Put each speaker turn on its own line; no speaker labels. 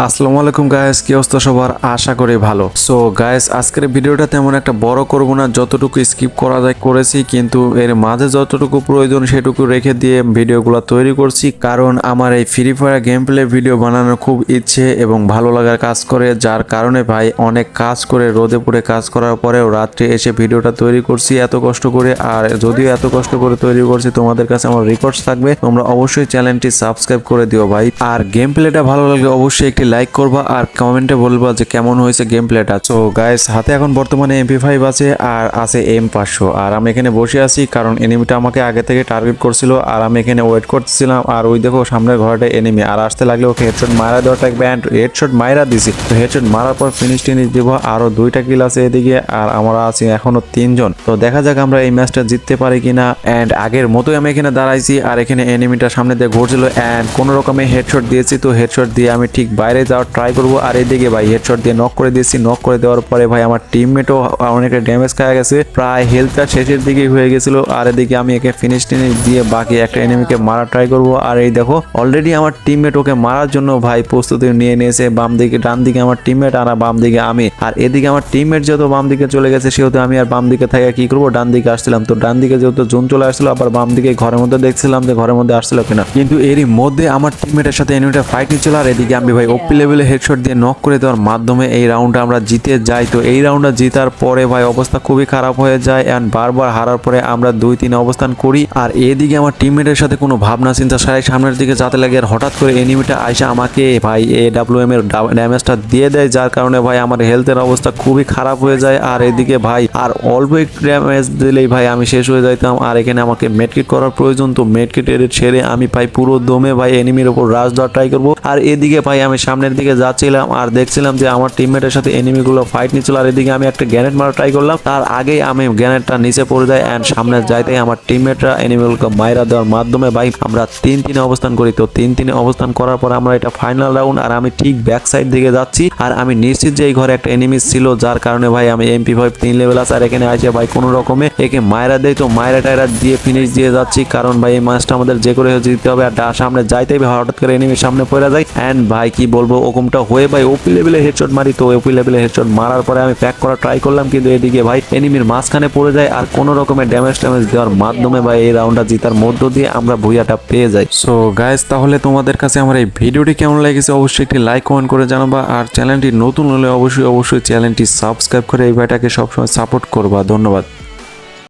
আসসালামু আলাইকুম গায়েস কি অবস্থা সবার? আশা করি ভালো। সো গায়েস আজকের ভিডিওটা তেমন একটা বড় করব না, যতটুকু স্কিপ করা যায় করেছি, কিন্তু এর মাঝে যতটুকু প্রয়োজন সেটুকু রেখে দিয়ে ভিডিওগুলো তৈরি করছি, কারণ আমার এই free fire game play video বানানোর খুব ইচ্ছে এবং ভালো লাগার কাজ করে, যার কারণে ভাই অনেক কাজ করে, রোদে পুড়ে কাজ করার পরেও রাত্রে এসে ভিডিওটা তৈরি করছি এত কষ্ট করে, আর যদিও এত কষ্ট করে তৈরি করছি, তোমাদের কাছে আমার রেকর্ডস থাকবে, তোমরা অবশ্যই চ্যানেলটি সাবস্ক্রাইব করে দিও ভাই। আর গেম প্লেটা ভালো লাগলে অবশ্যই একটি লাইক করবা আর কমেন্টে বলবা যে কেমন হয়েছে গেম প্লেটা সো গাইস হাতে এখন বর্তমানে এমপি ফাইভ আছে আর আছে এম পাঁচশো আর আমি এখানে বসে আছি কারণ এনিমিটা আমাকে আগে থেকে টার্গেট করছিল আর আমি এখানে ওয়েট করতেছিলাম। আর ওই দেখো, সামনের ঘরটা এনিমি আর আসতে লাগলে ওকে হেডশট মারা দেওয়া থাকবে অ্যান্ড হেডশট মারা দিছি। তো হেডশট মারার পর ফিনিশ টিনিশ দিব। আরও দুইটা কিল আছে এদিকে আর আমরা আছি এখনও তিনজন। তো দেখা যাক আমরা এই ম্যাচটা জিততে পারি কিনা। অ্যান্ড আগের মতোই আমি এখানে দাঁড়াইছি আর এখানে এনিমিটা সামনে দিয়ে ঘুরছিল। অ্যান্ড কোনো রকমে হেডশট দিয়েছি। তো হেডশট দিয়ে আমি ঠিক বাইরে যাওয়ার ট্রাই করব। আর এদিকে ভাই হেডশট দিয়ে নক করে দিয়েছি। নক করে দেওয়ার পরে ভাই, আমার টিমমেটও অনেকটা ড্যামেজ খাওয়া গেছে। প্রায় হেলথটা শেষের দিকে হয়ে গেছিল। আর এদিকে আমি একে ফিনিশ টিনিশ দিয়ে বাকি একটা এনিমিকে মারা ট্রাই করব। আর এই দেখো অলরেডি আমার টিমমেট ওকে মারার জন্য ভাই প্রস্তুতি নিয়ে নিয়েছে। বাম দিকে, ডান দিকে আমার টিমমেট আর বাম দিকে আমি। আর এদিকে আমার টিমমেট যেহেতু বাম দিকে চলে গেছে, সেহেতু আমি আর বাম দিকে থেকে কি করব? ডান দিকে আসছিলাম। তো ডান দিকে যেহেতু জুন চলে আসছিল, আবার বাম দিকে ঘরের মধ্যে দেখছিলাম যে ঘরের মধ্যে আসছিল কিনা। কিন্তু এরই মধ্যে আমার টিমমেটের সাথে এনিমিটা ফাইট নিচ্ছিল আর এদিকে আমি ভাই ওপি লেভেলে হেডশট দিয়ে নক করে দেওয়ার মাধ্যমে এই রাউন্ডটা আমরা জিতে যাই। তো এই রাউন্ডটা জিতার পরে ভাই অবস্থা খুবই খারাপ হয়ে যায় অ্যান্ড বারবার হারার পরে আমরা দুই তিন অবস্থান করি। আর এদিকে আমার টিমমেটের সাথে কোনো ভাবনা চিন্তা সারাই সামনের দিকে যাতে লাগে আর হঠাৎ করে এনিমিটা আইসা আমাকে ভাই এ ডাব্লিউ এম এর ড্যামেজটা দিয়ে দেয়। যার কারণে ভাই আমার হেলথের অবস্থা খুবই খারাপ হয়ে যায়। আর এদিকে ভাই আর অল্প একটু ড্যামেজ দিলেই ভাই আমি শেষ হয়ে যাইতাম। আর এখানে আমাকে মেডকিট করার প্রয়োজন, তো মেডকিট এর ছেড়ে আমি ভাই পুরো দমে ভাই এনিমির ওপর রাজ দেওয়ার ট্রাই করব। আর এদিকে ভাই আমি সামনের দিকে যাচ্ছিলাম আর দেখছিলাম যে আমার টিমমেটের সাথে এনিমিগুলো ফাইট নিচ্ছিল। আর এদিকে আমি একটা গ্যানেট মারা ট্রাই করলাম। তার আগেই আমি গ্যানেটটা নিচে পড়ে যায় অ্যান্ড সামনে যাইতেই আমার টিমমেটরা এনিমিগুলোকে মাইরা দেওয়ার মাধ্যমে ভাই আমরা তিন তিনে অবস্থান করি। তো তিন তিনে অবস্থান করার পর আমরা এটা ফাইনাল রাউন্ড আর আমি ঠিক ব্যাক সাইড দিকে যাচ্ছি। আর আমি নিশ্চিত যে এই ঘরে একটা এনিমি ছিল, যার কারণে ভাই আমি এমপি ফাইভ তিন লেভেল আছে আর এখানে আছে ভাই কোনো রকমে একে মায়েরা দেয় তো মায়েরা টায়রা দিয়ে ফিনিশ দিয়ে যাচ্ছি। কারণ ভাই এই ম্যাচটা আমাদের যে করে জিততে হবে। আর সামনে যাইতেই ভাই হঠাৎ করে এনিমির সামনে পড়ে যায়। অ্যান্ড ভাই, কি বলব, ওরকমটা হয়ে ভাই ওপি লেভেলে হেডশট মারি তো ওপি লেভেলে হেডশট মারার পরে আমি প্যাক করা ট্রাই করলাম, কিন্তু এদিকে ভাই এনিমির মাঝখানে পড়ে যায় আর কোনো রকমের ড্যামেজ ট্যামেজ দেওয়ার মাধ্যমে ভাই, এই রাউন্ডটা জিতার মধ্য দিয়ে আমরা ভুইয়াটা পেয়ে যাই। সো গাইস তাহলে তোমাদের কাছে আমার এই ভিডিওটি কেমন লেগেছে অবশ্যই একটি লাইক কমেন্ট করে জানাবা, আর চ্যানেলটি নতুন হলে অবশ্যই অবশ্যই চ্যানেলটি সাবস্ক্রাইব করে এই ভাইটাকে সবসময় সাপোর্ট করবা। ধন্যবাদ।